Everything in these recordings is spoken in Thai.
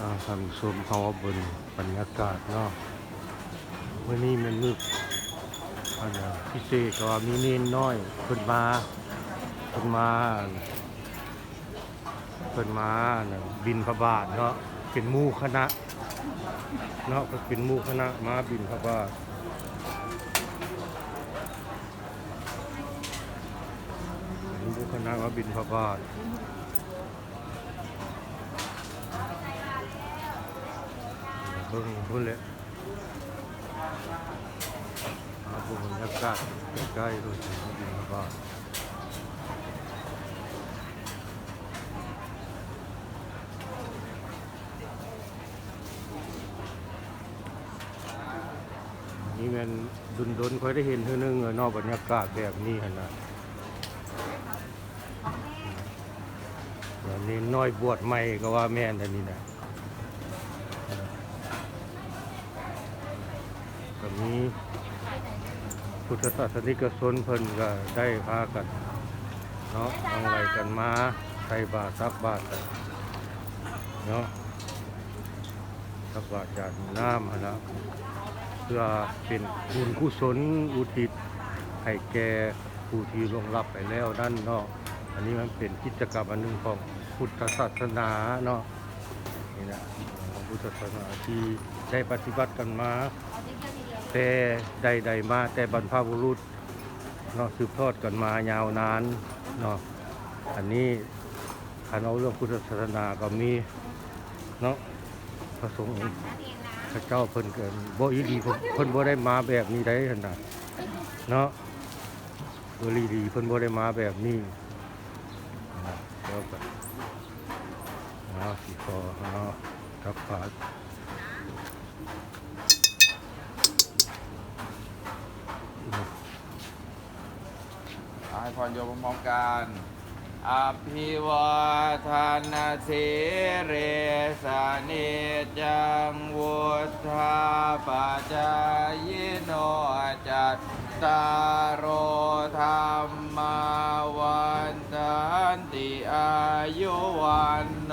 อ่าท่านชมเขาว่าบนบรรยากาศเนาะวันนี้มันมืดอันพิเศษก็มีเนนน้อยเพิ่นมาเพิ่นมาเพิ่นมาบินพระบาทเนาะเป็นมู่คณะเนาะเพิ่นเป็นมู่คณะมาบินพระบาทเป็นมู่คณะมาบินพระบาท เบิ่งพุ่นเลยมาบิ่งบรรยากาศใกล้ๆด้วยดินพระบาทนี่แมันดุนดนค่อยได้เห็นเท่านึงเนอกบรรยากาศแบบนี้นะเดี๋ยวนี้น้อยบวชใหม่ก็ว่าแม่นอันนี้นะ ก็มี พุทธศาสนิกชนเพิ่นก็ได้พากันเนาะเอาอะไรกันมาใส่บาตรตักบาตรกันเนาะตักบาตรจากน้ำนะเพื่อเป็นบุญกุศลอุทิศให้แก่ผู้ที่ลงลับไปแล้วนั่นเนาะอันนี้มันเป็นกิจกรรมอันหนึ่งของพุทธศาสนาเนาะนี่นะของพุทธศาสนาที่ได้ปฏิบัติกันมา แต่ใดๆมาแต่บรรพบุรุษเนาะสืบทอดกันมายาวนานเนาะอันนี้คันเอาเรื่องพุทธศาสนาก็มีเนาะพระสงฆ์พระเจ้าเพิ่นเกินบ่อีดีเพิ่นบ่ได้มาแบบนี้ได้หั่นน่ะเนาะบ่อีดีเพิ่นบ่ได้มาแบบนี้นะแล้วก็เนาะสิขอเนาะทักฝาก เอา ให้พรโยมพร้อมๆกันอภิวาทานาสิเรสนิจังวุธาปจายโนจัตตารโอธรรมาวันตันติอายุวันโน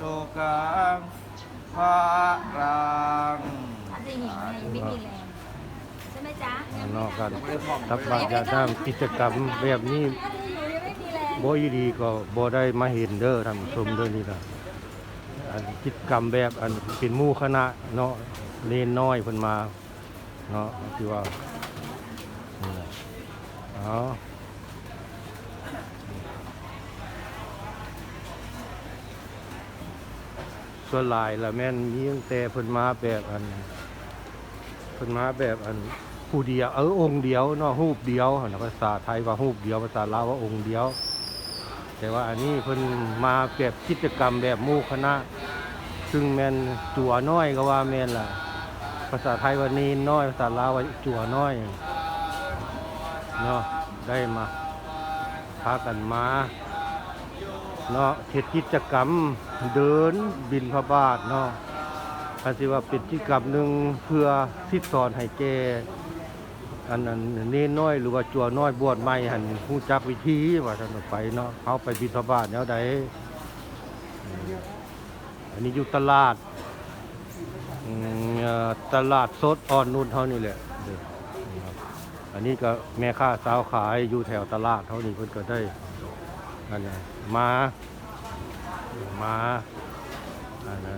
ทุกังภะรังอาจจะหิวไงยังไม่มีแรงใช่ไหม จ๊ะนอกกันตักบาตรยาน้ำกิจกรรมแบบนี้อาจจะหิวยังไม่มีแรงบ่อีดีก็บ่ได้มาเห็นเด้อท่านชมเด้อนี่ล่ะอันกิจกรรมแบบอันเป็นมู่คณะเนาะเลนน้อยเพิ่นมาเนาะที่ว่าเอาส่วนลายละแม่นมีตั้งแต่เพิ่นมาแบบอันเพิ่นมาแบบอัน ผู้เดียวเออองค์เดียวเนาะรูปเดียวนะภาษาไทยว่ารูปเดียวภาษาลาวว่าองค์เดียว แต่ว่าอันนี้เพิ่นมาแบบกิจกรรมแบบมู่คณะ ซึ่งแมนจั่วน้อยก็ว่าแมนล่ะ ภาษาไทยว่านีนน้อย ภาษาลาวว่าจั่วน้อยเนาะได้มาพากันมาเนาะเฮ็ดกิจกรรมเดินบินพระบาทเนาะอาจสิว่าเป็นกิจกรรมหนึ่งเพื่อสิสอนให้แก่ อันนั้นเน้นน้อยหรือว่าจัวน้อยบวชใหม่หันผู้จักวิธีว่าท่านไปเนาะเขาไปบิณฑบาตแนวใดอืมอันนี้อยู่ตลาดอืมเอ่อตลาดสดอ่อนนุ่นเท่านี้แหละอันนี้ก็แม่ค้าสาวขายอยู่แถวตลาดเท่านี้เพิ่นก็ได้อันนี้มามาอันนั้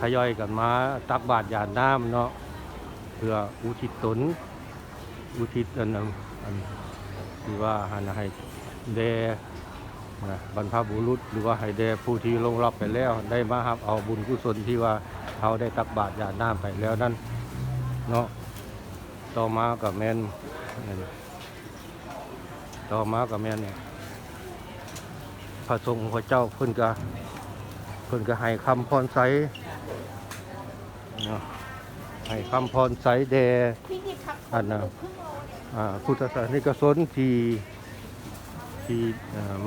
ทยอยกันมาตักบาตรยานน้ำเนาะ เพื่ออุทิศตนอุทิศอันอันที่ว่าหันให้แด่นะบรรพบุรุษ หรือว่าให้แด่ผู้ที่ลงรับไปแล้ว ได้มารับเอาบุญกุศลที่ว่าเขาได้ตักบาตรยานน้ำไปแล้วนั่นเนาะต่อมากับแมนต่อมากับแมนเนี่ยพระสงฆ์พระเจ้าเพิ่นก็เพิ่นก็ให้คำพรใสเนาะ ให้คำพรใสแด่พี่นิดอันน่ะอ่าพุทธศาสนิกชนที่ที่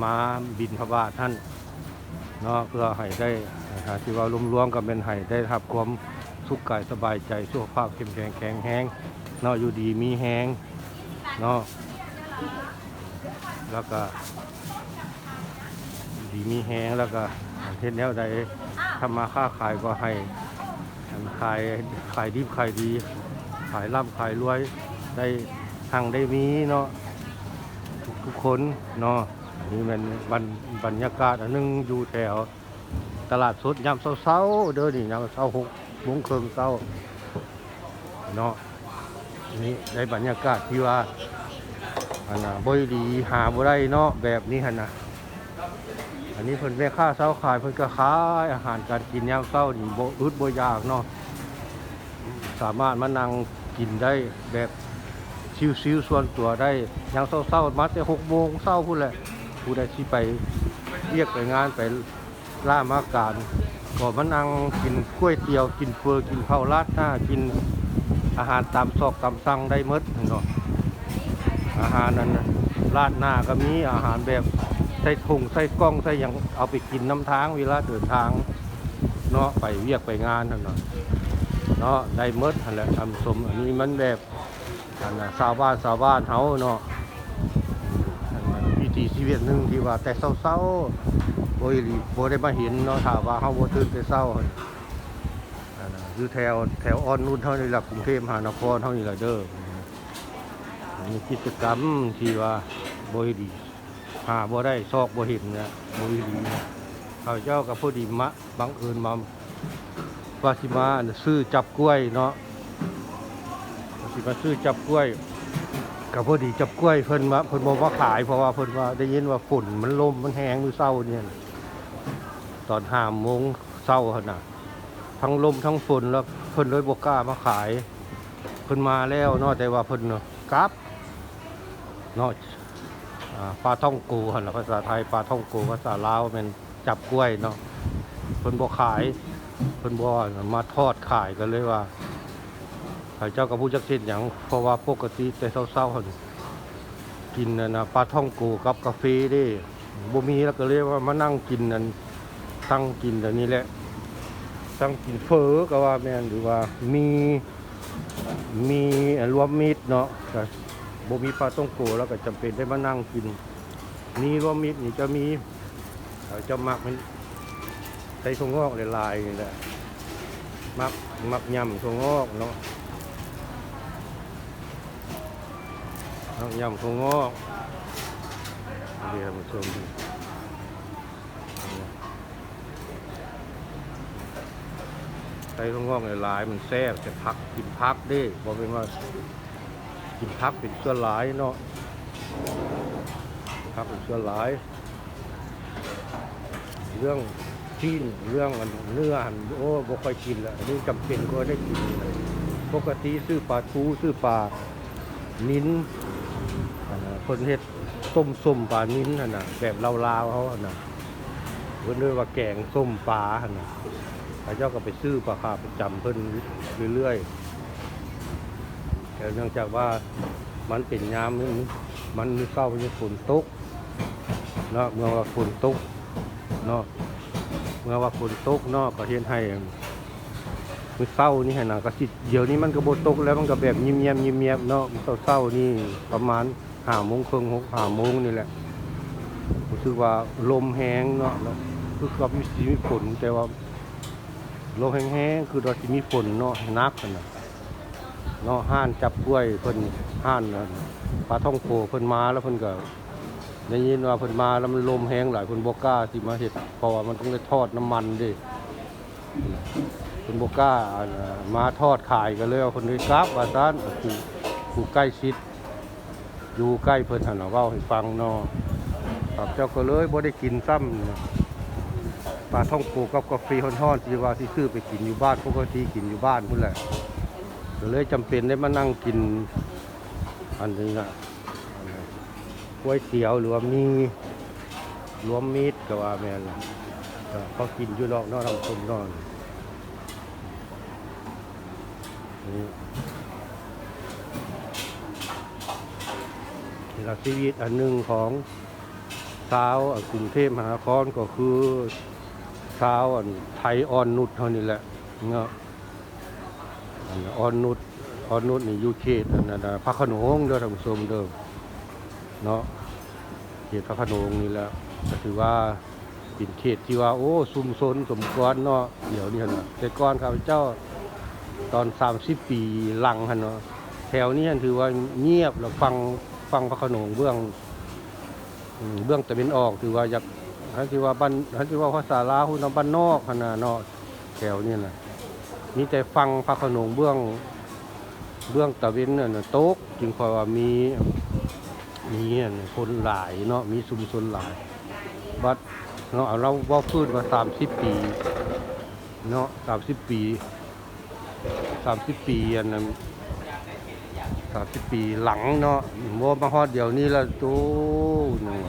มาบินพระบาทท่านเนาะเพื่อให้ได้นะครับที่ว่ารวมๆกันเป็นให้ได้รับความสุขกายสบายใจสุขภาพเข้มแข็งแข็งแรงเนาะอยู่ดีมีแห้งเนาะแล้วก็ดีมีแห้งแล้วก็เฮ็ดแนวใดอ้าวทำมาค้าขายก็ให้ ขายขายดีขายดี ขายร่ำขายรวยได้ทางได้มีเนาะทุกทุกคนเนาะนี่มันบรรบรรยากาศอันหนึงอยู่แถว ตลาดสดยามเช้าๆเด้อนี่ยามเช้าหกโมงครึ่งเช้าเนาะนี่ได้บรรยากาศที่ว่าอันน่ะบ่ดีหาบ่ได้เนาะแบบนี้หั่นน่ะ อันนี้เพิ่นแม่ค้าเช้าขายเพิ่นก็ขายอาหารการกินยามเช้านี่บ่อึดบ่ยากเนาะสามารถมานั่งกินได้แบบชิวๆส่วนตัวได้ยามเช้าๆมาแต่6โมงเช้าพุ่นแหละผู้ใดสิไปเรียกไปงานไปล่ามาการก็มานั่งกินก๋วยเตี๋ยวกินเฟอกินข้าวราดหน้ากินอาหารตามซอกตามสั่งได้หมดเนาะอาหารนั้นราดหน้าก็มีอาหารแบบ ใส่ถุงใส่กล้องใส่หยังเอาไปกินน้ำทางเวลาเดินทางเนาะไปเวียกไปงานนั่นเนาะเนาะได้หมดนั่นแหละทำสมอันนี้มันแบบอันน่ะชาวบ้านชาวบ้านเฮาเนาะอันนั้นวิถีชีวิตหนึงที่ว่าแต่เศร้าๆโอ้ยบ่ได้มาเห็นเนาะถ้าว่าเฮาโบตื่นแต่เช้าอันน่ะยู่แถวแถวอ่อนนุชเฮานี่ล่ะกรุงเทพมหานครเฮานี่ล่ะเด้อมีกิจกรรมที่ว่าบ่ดี หาบ่ได้ซอกบ่เห็นนะบ่ดีเขาเจ้าก็พอดีมะบังเอิญมาวาสิมาซื้อจับกล้วยเนาะวาสิมาซื้อจับกล้วยก็พอดีจับกล้วยเพิ่นมาเพิ่นบ่มาขายเพราะว่าเพิ่นว่าได้ยินว่าฝุ่นมันลมมันแห้งมือเช้าเนี่ยตอนห้าโมงเช้าหั่นน่ะทั้งลมทั้งฝนแล้วเพิ่นเลยบ่กล้ามาขาย เพิ่นมาแล้วเนาะแต่ว่าเพิ่นเนาะกลับเนาะ ปลาท่องโกหั่นะภาษาไทยปลาท่องโกภาษาลาวแม่นจับกล้วยเนาะเพิ่นบ่ขายเพิ่นบ่มาทอดขายกันเลยว่าข้าเจ้าก็บ่จักเฮ็ดหยังเพราะว่าปกติแต่เช้าๆหั่นกินนั่นะปลาท่องโกกับกาแฟด้บ่มีแล้วก็เลยว่ามานั่งกินนั่นตั้งกินอันนี้แหละตั้งกินเฟอก็ว่าแม่นหรือว่ามีมีรวมมิตรเนาะก็ บ่มีปลาต้องโกแล้วก็จำเป็นได้มานั่งกินมีรวมมิตรนี่จะมีจะมักมันใส่ถั่วงอกลายๆนี่แหละมักมักยำถั่วงอกเนาะมักยำถั่วงอกเดี๋ยวมาชมดูใส่ถั่วงอกลายๆมันแซ่บจะพักกินพักด้บอกเป็นว่า กินพักเป็นส่วนหลายเนาะพักเป็นส่วนหลาย เรื่องที่นเรื่องอันเนื้อหันโอ้บ่ค่อยกินล้วอันนี้จำเป็นก็ได้กิน ปกติซื้อปลาทูซื้อปลานิ้นคนเฮ็ดต้มส้มปลานิ้นนน่ะแบบลาวๆเขาหั่นน่ะเพิ่นเรียกว่าแกงส้มปลาหั่นน่ะข้าเจ้าก็ไปซื้อปลาคาประจำเพิ่นเรื่อยๆ แต่เนื่องจากว่ามันเป็นยามมันมันมีเศร้ามีฝุ่นตกเนาะเมื่อว่าฝุ่นตกเนาะเมื่อว่าฝนตกเนาะก็เฮ็ดให้มือเศร้านี่ให้น่ะก็สิเดี๋ยวนี้มันก็บ่ตกแล้วมันก็แบบเงียบๆเงียบๆเนาะมื้อเศร้าๆนี่ประมาณ5โมงครึ่ง6 5โมงนี่แหละรู้สึกว่าลมแห้งเนาะแล้วคือกับมีสีมีฝนแต่ว่าลมแห้งๆคือเราจะมีฝนเนาะนักนะ เนาะห้านจับกล้วยเพิ่นห้านปลาท่องโกเพิ่นมาแล้วเพิ่นก็ได้ยินว่าเพิ่นมาแล้วมันลมแห้งหลายเพิ่นบ่กล้าสิมาเฮ็ดเพราะว่ามันต้องได้ทอดน้ำมันดิเพิ่นบ่กล้ามาทอดขายกันเลยว่าเพิ่นเลยกลับว่าซั่นผู้ผู้ใกล้ชิด อยู่ใกล้เพิ่นหั่นน่ะเว้าให้ฟังเนาะครับเจ้าก็เลยบ่ได้กินซ้ำปลาท่องโกกับกาแฟฮ้อนๆที่ว่าที่ซื้อไปกินอยู่บ้านปกติกินอยู่บ้านพุ่นแหละ ก็เลยจำเป็นได้มานั่งกิน อันนี้นะอันนี้ก๋วยเตี๋ยวหรือว่ามีรวมมีดก็ว่าแม่นล่ะก็เขากินอยู่นอกนอกน้ำส้มนอนนี่ละชีวิตอันหนึ่งของสาวกรุงเทพมหานครก็คือเช้าอันไทยอ่อนนุชเท่านี้แหละเนาะ อันอ่อนนุชออนนุชนี่อยู่เขตอันนั้นพระขนงเด้อท่านผู้ชมเด้อเนาะเขตพระขนงนี่แหละก็ถือว่าเป็นเขตที่ว่าโอ้ซุมซนสมควรเนาะเดี๋ยวนี้หั่นน่ะแต่ก่อนข้าพเจ้าตอน 30 ปีหลังหันเนาะแถวนี้หั่นถือว่าเงียบแล้วฟังฟังพระขนงเบื้องเบื้องตะวันออกถือว่าอยากฮันที่ว่าบ้านฮันที่ว่าภาษาลาวฮู้นบ้านนอกหั่นน่ะเนาะแถวนี้น่ะ มีแต่ฟังพระขนงเบื้องเบื้องตะเวนน่ะโต๊กจึงคอยว่ามีมีคนหลายเนาะมีชุมชนหลายบัดเนาะเอาเราว่าพื้นมาสามสิบปีเนาะสามสิบปีสามสิบปีอันนั้นสามสิบปีหลังเนาะโมมาฮอดเดี๋ยวนี้ละโตหนึ่ง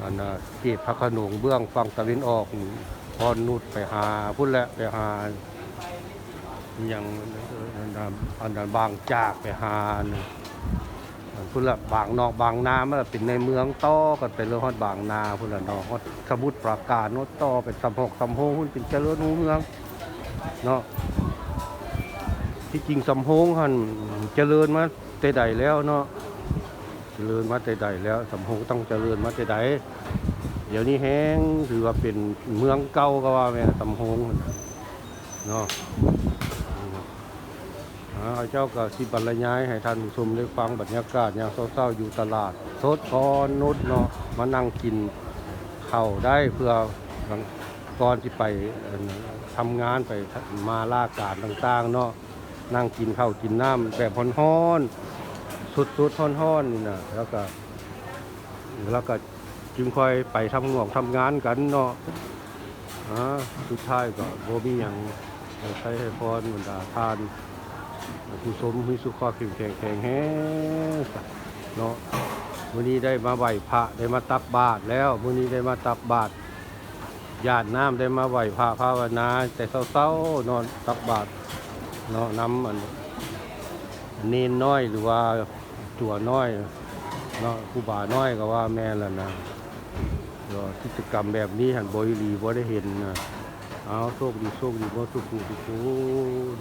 อันน่ะเกตพระขนงเบื้องฝั่งตะเวนออกพรนุดไปหาพุ่นแหละไปหา ย่างอันนั้นอันนั้นบางจากไปหานี่อันพุ่นละบางนอกบางนามันเป็นในเมืองต่อกันไปเรื่องฮอดบางนาพุ่นละนอกฮอดสมุทรปราการโนดต่อเป็นสำหกสำโฮงพุ่นเป็นเจริญหูเมืองเนาะที่จริงสำโฮงหันเจริญมาแต่ใดแล้วเนาะเจริญมาแต่ใดแล้วสำโฮงต้องเจริญมาแต่ใดเดี๋ยวนี้แห้งถือว่าเป็นเมืองเก่าก็ว่าแม่สำโฮงหั่นน่ะ เนาะอ่าเจ้าก็สิบรรยายให้ท่านผู้ชมได้ฟังบรรยากาศยามเศร้าๆอยู่ตลาดสดพรนุดเนาะมานั่งกินข้าวได้เพื่อก่อนที่ไปเอิ่นทำงานไปมาล่าการต่างๆเนาะนั่งกินข้าวกินน้ำแบบฮ้อนๆสุดๆฮ้อนๆนี่นะแล้วก็แล้วก็จึงค่อยไปทำงอกทำงานกันเนาะอ่าสุดท้ายก็โบมีหยังใช้ให้พรบรรดาทาน ผู้ชมมีสุขภาพเข้มแข็งแข็งแรงเนาะวันนี้ได้มาไหวพระได้มาตักบาตรแล้ววันนี้ได้มาตักบาตรญาติน้ำได้มาไหวพระภาวนา แต่เศร้าๆนอนตักบาตรเนาะน้ำอันเนนน้อยหรือว่าจั่วน้อยเนาะครูบาน้อยก็ว่าแม่นแล้วนะเนะกิจกรรมแบบนี้หันบริลีบ่ได้เห็นนะเอาโชคดีโชคดีบ่ทุกผู้ทุกคน